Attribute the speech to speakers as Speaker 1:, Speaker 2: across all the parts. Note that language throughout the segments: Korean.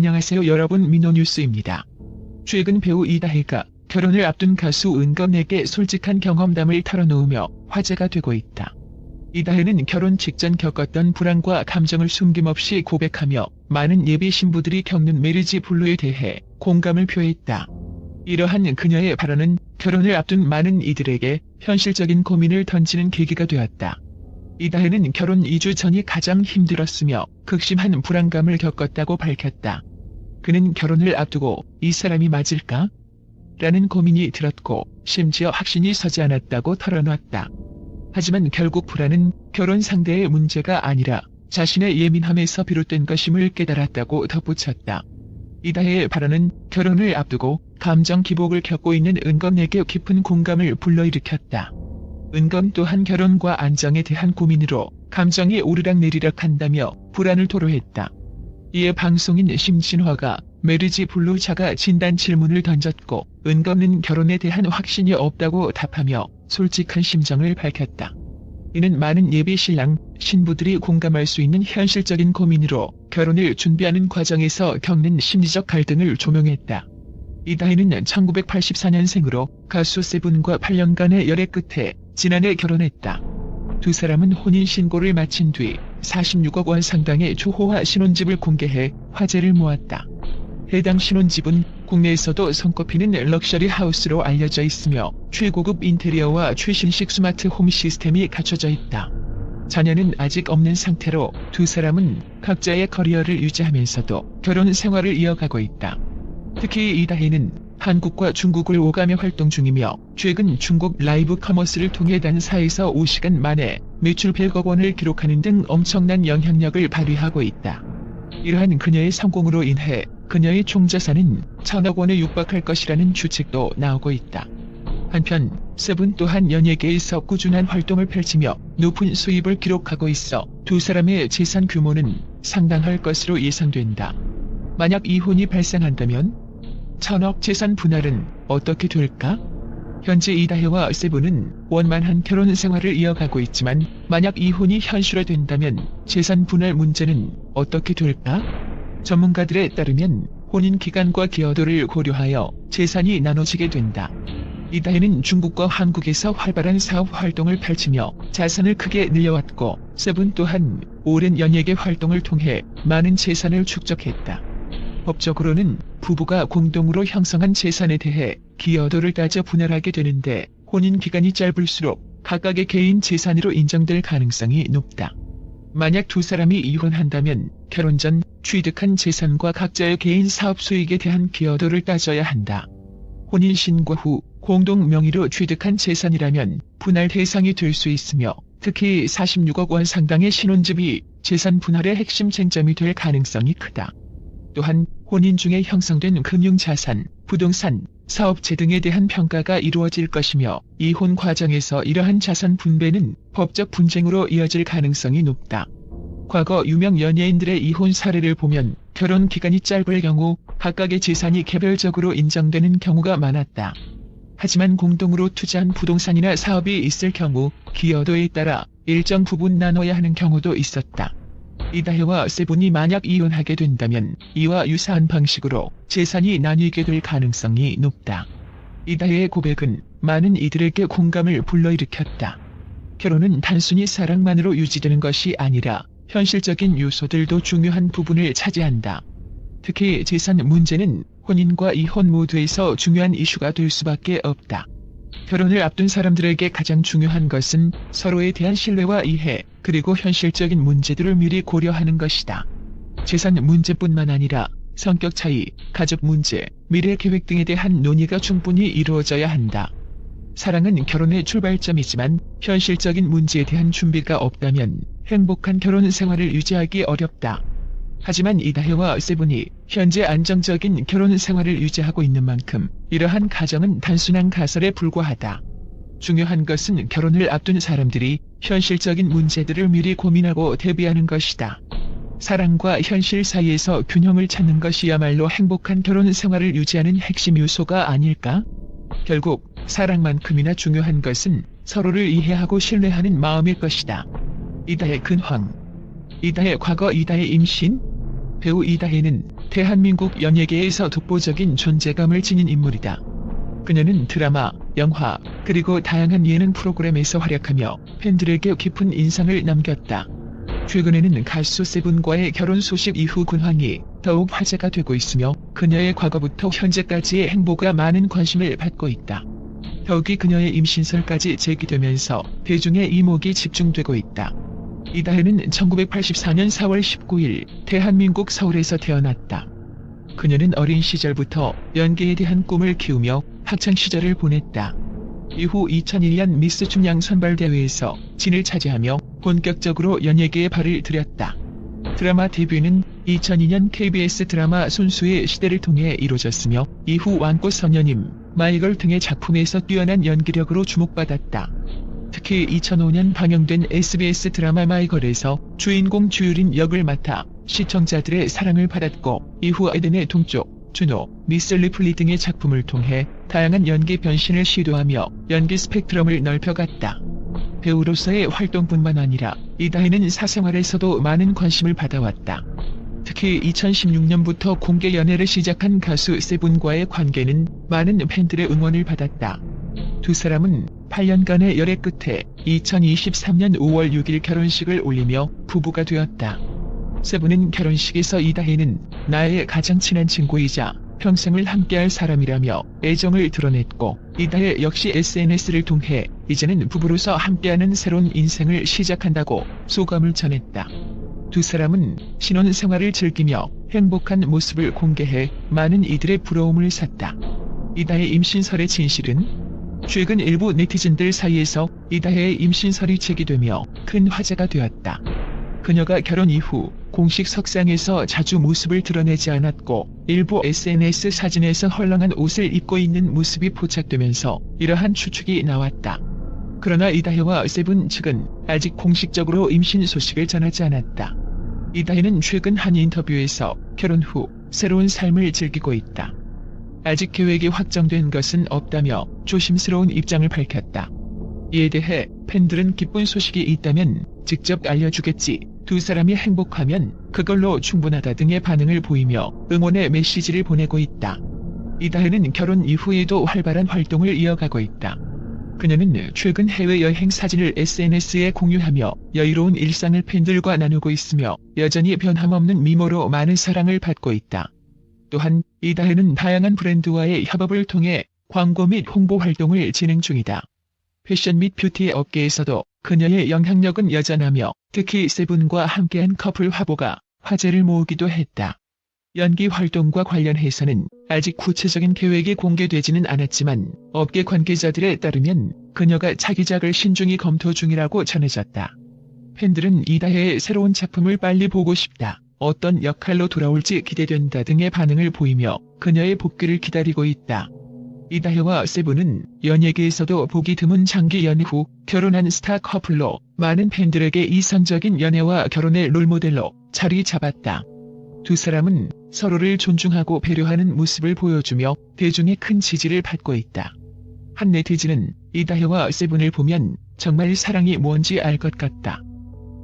Speaker 1: 안녕하세요 여러분 민호뉴스입니다. 최근 배우 이다혜가 결혼을 앞둔 가수 은건에게 솔직한 경험담을 털어놓으며 화제가 되고 있다. 이다혜는 결혼 직전 겪었던 불안과 감정을 숨김없이 고백하며 많은 예비 신부들이 겪는 메리지 블루에 대해 공감을 표했다. 이러한 그녀의 발언은 결혼을 앞둔 많은 이들에게 현실적인 고민을 던지는 계기가 되었다. 이다혜는 결혼 2주 전이 가장 힘들었으며 극심한 불안감을 겪었다고 밝혔다. 그는 결혼을 앞두고 이 사람이 맞을까? 라는 고민이 들었고 심지어 확신이 서지 않았다고 털어놨다. 하지만 결국 불안은 결혼 상대의 문제가 아니라 자신의 예민함에서 비롯된 것임을 깨달았다고 덧붙였다. 이다혜의 발언은 결혼을 앞두고 감정 기복을 겪고 있는 은건에게 깊은 공감을 불러일으켰다. 은건 또한 결혼과 안정에 대한 고민으로 감정이 오르락내리락 한다며 불안을 토로했다. 이에 방송인 심진화가 메리지 블루자가 진단 질문을 던졌고 은건은 결혼에 대한 확신이 없다고 답하며 솔직한 심정을 밝혔다. 이는 많은 예비 신랑, 신부들이 공감할 수 있는 현실적인 고민으로 결혼을 준비하는 과정에서 겪는 심리적 갈등을 조명했다. 이다희는 1984년생으로 가수 세븐과 8년간의 열애 끝에 지난해 결혼했다. 두 사람은 혼인신고를 마친 뒤 46억 원 상당의 초호화 신혼집을 공개해 화제를 모았다. 해당 신혼집은 국내에서도 손꼽히는 럭셔리 하우스로 알려져 있으며 최고급 인테리어와 최신식 스마트 홈 시스템이 갖춰져 있다. 자녀는 아직 없는 상태로 두 사람은 각자의 커리어를 유지하면서도 결혼 생활을 이어가고 있다. 특히 이다혜는 한국과 중국을 오가며 활동 중이며 최근 중국 라이브 커머스를 통해 단사에서 5시간 만에 매출 100억 원을 기록하는 등 엄청난 영향력을 발휘하고 있다. 이러한 그녀의 성공으로 인해 그녀의 총자산은 천억 원에 육박할 것이라는 추측도 나오고 있다. 한편 세븐 또한 연예계에서 꾸준한 활동을 펼치며 높은 수입을 기록하고 있어 두 사람의 재산 규모는 상당할 것으로 예상된다. 만약 이혼이 발생한다면 천억 재산 분할은 어떻게 될까? 현재 이다혜와 세븐은 원만한 결혼 생활을 이어가고 있지만 만약 이혼이 현실화된다면 재산 분할 문제는 어떻게 될까? 전문가들에 따르면 혼인 기간과 기여도를 고려하여 재산이 나눠지게 된다. 이다혜는 중국과 한국에서 활발한 사업 활동을 펼치며 자산을 크게 늘려왔고 세븐 또한 오랜 연예계 활동을 통해 많은 재산을 축적했다. 법적으로는 부부가 공동으로 형성한 재산에 대해 기여도를 따져 분할하게 되는데 혼인 기간이 짧을수록 각각의 개인 재산으로 인정될 가능성이 높다. 만약 두 사람이 이혼한다면 결혼 전 취득한 재산과 각자의 개인 사업 수익에 대한 기여도를 따져야 한다. 혼인 신고 후 공동 명의로 취득한 재산이라면 분할 대상이 될 수 있으며 특히 46억 원 상당의 신혼집이 재산 분할의 핵심 쟁점이 될 가능성이 크다. 또한 혼인 중에 형성된 금융자산, 부동산, 사업체 등에 대한 평가가 이루어질 것이며 이혼 과정에서 이러한 자산 분배는 법적 분쟁으로 이어질 가능성이 높다. 과거 유명 연예인들의 이혼 사례를 보면 결혼 기간이 짧을 경우 각각의 재산이 개별적으로 인정되는 경우가 많았다. 하지만 공동으로 투자한 부동산이나 사업이 있을 경우 기여도에 따라 일정 부분 나눠야 하는 경우도 있었다. 이다혜와 세븐이 만약 이혼하게 된다면 이와 유사한 방식으로 재산이 나뉘게 될 가능성이 높다. 이다혜의 고백은 많은 이들에게 공감을 불러일으켰다. 결혼은 단순히 사랑만으로 유지되는 것이 아니라 현실적인 요소들도 중요한 부분을 차지한다. 특히 재산 문제는 혼인과 이혼 모두에서 중요한 이슈가 될 수밖에 없다. 결혼을 앞둔 사람들에게 가장 중요한 것은 서로에 대한 신뢰와 이해, 그리고 현실적인 문제들을 미리 고려하는 것이다. 재산 문제뿐만 아니라 성격 차이, 가족 문제, 미래 계획 등에 대한 논의가 충분히 이루어져야 한다. 사랑은 결혼의 출발점이지만 현실적인 문제에 대한 준비가 없다면 행복한 결혼 생활을 유지하기 어렵다. 하지만 이다혜와 세븐이 현재 안정적인 결혼 생활을 유지하고 있는 만큼 이러한 가정은 단순한 가설에 불과하다. 중요한 것은 결혼을 앞둔 사람들이 현실적인 문제들을 미리 고민하고 대비하는 것이다. 사랑과 현실 사이에서 균형을 찾는 것이야말로 행복한 결혼 생활을 유지하는 핵심 요소가 아닐까? 결국 사랑만큼이나 중요한 것은 서로를 이해하고 신뢰하는 마음일 것이다. 이다혜 근황 이다혜 과거 이다혜 임신 배우 이다혜는 대한민국 연예계에서 독보적인 존재감을 지닌 인물이다. 그녀는 드라마, 영화, 그리고 다양한 예능 프로그램에서 활약하며 팬들에게 깊은 인상을 남겼다. 최근에는 가수 세븐과의 결혼 소식 이후 근황이 더욱 화제가 되고 있으며 그녀의 과거부터 현재까지의 행보가 많은 관심을 받고 있다. 더욱이 그녀의 임신설까지 제기되면서 대중의 이목이 집중되고 있다. 이다혜는 1984년 4월 19일 대한민국 서울에서 태어났다. 그녀는 어린 시절부터 연기에 대한 꿈을 키우며 학창 시절을 보냈다. 이후 2001년 미스 춘향 선발대회에서 진을 차지하며 본격적으로 연예계에 발을 들였다. 드라마 데뷔는 2002년 KBS 드라마 손수의 시대를 통해 이루어졌으며 이후 왕꽃 선녀님, 마이걸 등의 작품에서 뛰어난 연기력으로 주목받았다. 특히 2005년 방영된 SBS 드라마 마이걸에서 주인공 주유린 역을 맡아 시청자들의 사랑을 받았고 이후 에덴의 동쪽, 준호, 미스 리플리 등의 작품을 통해 다양한 연기 변신을 시도하며 연기 스펙트럼을 넓혀갔다. 배우로서의 활동뿐만 아니라 이다혜는 사생활에서도 많은 관심을 받아왔다. 특히 2016년부터 공개 연애를 시작한 가수 세븐과의 관계는 많은 팬들의 응원을 받았다. 두 사람은 8년간의 열애 끝에 2023년 5월 6일 결혼식을 올리며 부부가 되었다. 세븐은 결혼식에서 이다혜는 나의 가장 친한 친구이자 평생을 함께할 사람이라며 애정을 드러냈고 이다혜 역시 SNS를 통해 이제는 부부로서 함께하는 새로운 인생을 시작한다고 소감을 전했다. 두 사람은 신혼 생활을 즐기며 행복한 모습을 공개해 많은 이들의 부러움을 샀다. 이다혜 임신설의 진실은 최근 일부 네티즌들 사이에서 이다혜의 임신설이 제기되며 큰 화제가 되었다. 그녀가 결혼 이후 공식 석상에서 자주 모습을 드러내지 않았고 일부 SNS 사진에서 헐렁한 옷을 입고 있는 모습이 포착되면서 이러한 추측이 나왔다. 그러나 이다혜와 세븐 측은 아직 공식적으로 임신 소식을 전하지 않았다. 이다혜는 최근 한 인터뷰에서 결혼 후 새로운 삶을 즐기고 있다. 아직 계획이 확정된 것은 없다며 조심스러운 입장을 밝혔다. 이에 대해 팬들은 기쁜 소식이 있다면 직접 알려주겠지. 두 사람이 행복하면 그걸로 충분하다 등의 반응을 보이며 응원의 메시지를 보내고 있다. 이다혜는 결혼 이후에도 활발한 활동을 이어가고 있다. 그녀는 최근 해외여행 사진을 SNS에 공유하며 여유로운 일상을 팬들과 나누고 있으며 여전히 변함없는 미모로 많은 사랑을 받고 있다. 또한 이다혜는 다양한 브랜드와의 협업을 통해 광고 및 홍보 활동을 진행 중이다. 패션 및 뷰티 업계에서도 그녀의 영향력은 여전하며 특히 세븐과 함께한 커플 화보가 화제를 모으기도 했다. 연기 활동과 관련해서는 아직 구체적인 계획이 공개되지는 않았지만 업계 관계자들에 따르면 그녀가 차기작을 신중히 검토 중이라고 전해졌다. 팬들은 이다혜의 새로운 작품을 빨리 보고 싶다. 어떤 역할로 돌아올지 기대된다 등의 반응을 보이며 그녀의 복귀를 기다리고 있다. 이다혜와 세븐은 연예계에서도 보기 드문 장기 연애 후 결혼한 스타 커플로 많은 팬들에게 이상적인 연애와 결혼의 롤모델로 자리 잡았다. 두 사람은 서로를 존중하고 배려하는 모습을 보여주며 대중의 큰 지지를 받고 있다. 한 네티즌은 이다혜와 세븐을 보면 정말 사랑이 뭔지 알 것 같다.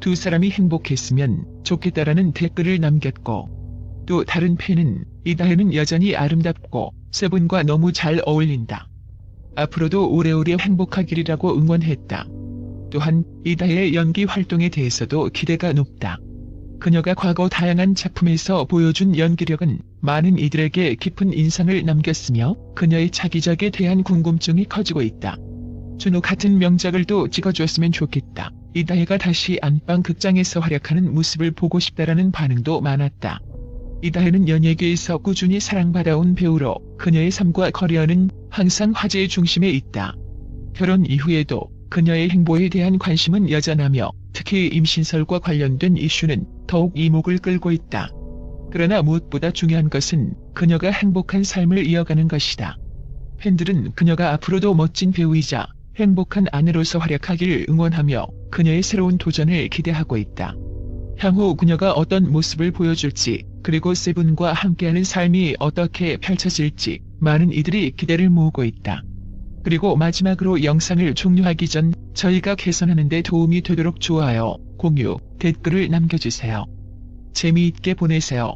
Speaker 1: 두 사람이 행복했으면 좋겠다라는 댓글을 남겼고 또 다른 팬은 이다혜는 여전히 아름답고 세븐과 너무 잘 어울린다. 앞으로도 오래오래 행복하기리라고 응원했다. 또한 이다혜의 연기 활동에 대해서도 기대가 높다. 그녀가 과거 다양한 작품에서 보여준 연기력은 많은 이들에게 깊은 인상을 남겼으며 그녀의 차기작에 대한 궁금증이 커지고 있다. 준호 같은 명작을 또 찍어줬으면 좋겠다. 이다혜가 다시 안방 극장에서 활약하는 모습을 보고 싶다라는 반응도 많았다. 이다혜는 연예계에서 꾸준히 사랑받아온 배우로 그녀의 삶과 커리어는 항상 화제의 중심에 있다. 결혼 이후에도 그녀의 행보에 대한 관심은 여전하며 특히 임신설과 관련된 이슈는 더욱 이목을 끌고 있다. 그러나 무엇보다 중요한 것은 그녀가 행복한 삶을 이어가는 것이다. 팬들은 그녀가 앞으로도 멋진 배우이자 행복한 아내로서 활약하길 응원하며 그녀의 새로운 도전을 기대하고 있다. 향후 그녀가 어떤 모습을 보여줄지 그리고 세븐과 함께하는 삶이 어떻게 펼쳐질지 많은 이들이 기대를 모으고 있다. 그리고 마지막으로 영상을 종료하기 전 저희가 개선하는 데 도움이 되도록 좋아요, 공유, 댓글을 남겨주세요. 재미있게 보내세요.